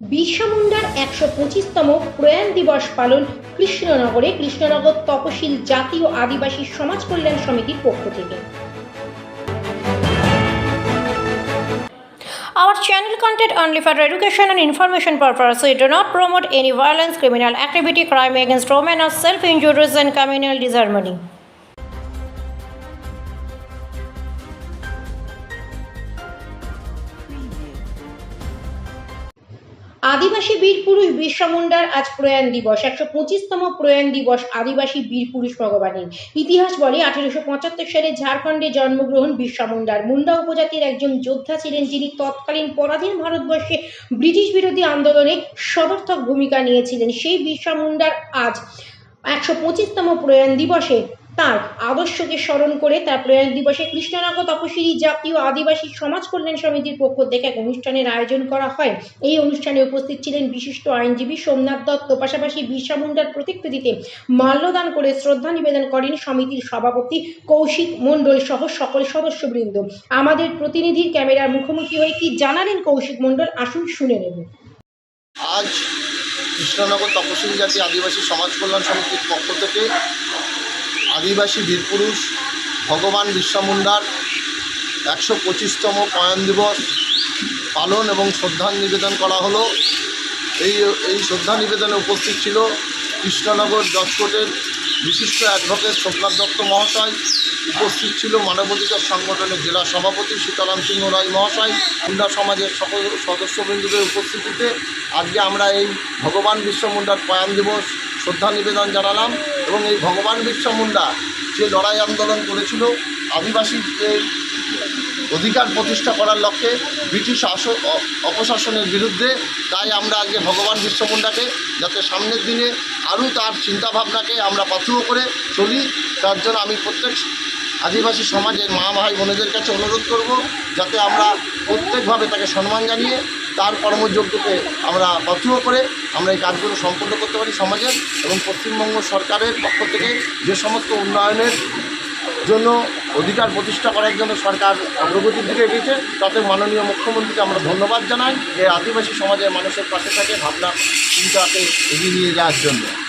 বিরসা মুন্ডার একশো পঁচিশতম প্রয়াণ দিবস পালন কৃষ্ণনগরে কৃষ্ণনগর তপশিল জাতীয় আদিবাসী সমাজ কল্যাণ সমিতির পক্ষ থেকে Our channel content only for education and information purpose. We do not promote any violence, criminal activity, crime against women, or self-injuries and communal disharmony. আদিবাসী বীর পুরুষ বিরসা মুন্ডার আজ প্রয়াণ দিবস। একশো পঁচিশতম প্রয়াণ দিবস আদিবাসী বীর পুরুষ ভগবানের। ইতিহাস বলে আঠেরোশো পঁচাত্তর সালে ঝাড়খণ্ডে জন্মগ্রহণ বিরসা মুন্ডার। মুন্ডা উপজাতির একজন যোদ্ধা ছিলেন যিনি তৎকালীন পরাধীন ভারতবর্ষে ব্রিটিশ বিরোধী আন্দোলনে সদর্থক ভূমিকা নিয়েছিলেন। সেই বিরসা মুন্ডার আজ একশো পঁচিশতম প্রয়াণ দিবসে তার আদর্শকে স্মরণ করে তার প্রয়াণ দিবসে কৃষ্ণনগর তপশিলি জাতীয় আদিবাসী সমাজ কল্যাণ সমিতির পক্ষ থেকে এক অনুষ্ঠানের আয়োজন করা হয়। এই অনুষ্ঠানে উপস্থিত ছিলেন বিশিষ্ট আইনজীবী সোমনাথ দত্ত, পাশাপাশি বিরসা মুন্ডার প্রতিকৃতিতে মাল্যদান করে শ্রদ্ধা নিবেদন করেন সমিতির সভাপতি কৌশিক মণ্ডল সহ সকল সদস্যবৃন্দ। আমাদের প্রতিনিধির ক্যামেরার মুখোমুখি হয়ে কি জানালেন কৌশিক মণ্ডল? আসুন শুনে নেব। আজ কৃষ্ণনগর তপশিলি জাতি আদিবাসী সমাজ কল্যাণ সমিতির পক্ষ থেকে আদিবাসী বীরপুরুষ ভগবান বিরসা মুন্ডার একশো পঁচিশতম প্রয়াণ দিবস পালন এবং শ্রদ্ধা নিবেদন করা হলো। এই এই শ্রদ্ধা নিবেদনে উপস্থিত ছিল কৃষ্ণনগর জজকোর্টের বিশিষ্ট অ্যাডভোকেট সোমনাথ দত্ত মহাশয়, উপস্থিত ছিল মানবাধিকার সংগঠনের জেলা সভাপতি সীতারাম সিংহ রায় মহাশয়, মুন্ডা সমাজের সকল সদস্যবৃন্দদের উপস্থিতিতে। আজকে আমরা এই ভগবান বিরসা মুন্ডার প্রয়াণ দিবস শ্রদ্ধা নিবেদন জানালাম এবং এই ভগবান বিরসা মুন্ডা যে লড়াই আন্দোলন করেছিল, আদিবাসীদের অধিকার প্রতিষ্ঠা করার লক্ষ্যে ব্রিটিশ শাসন অপশাসনের বিরুদ্ধে, তাই আমরা আজকে ভগবান বিরসা মুন্ডাকে যাতে সামনের দিনে আরও তার চিন্তাভাবনাকে আমরা পাথুও করে চলি, তার জন্য আমি প্রত্যেক আদিবাসী সমাজের মা, ভাই, বোনেদের কাছে অনুরোধ করব যাতে আমরা প্রত্যেকভাবে তাকে সম্মান জানিয়ে তার কর্মযোগ্যকে আমরা পাথুও করে আমরা এই কাজগুলো সম্পন্ন করতে পারি সমাজের এবং পশ্চিমবঙ্গ সরকারের পক্ষ থেকে যে সমস্ত উন্নয়নের জন্য অধিকার প্রতিষ্ঠা করার জন্য সরকার অগ্রগতির দিকে এগিয়েছে, তাতে মাননীয় মুখ্যমন্ত্রীকে আমরা ধন্যবাদ জানাই। যে আদিবাসী সমাজের মানুষের পাশে থাকে, ভাবনা, চিন্তাকে এগিয়ে নিয়ে যাওয়ার জন্য।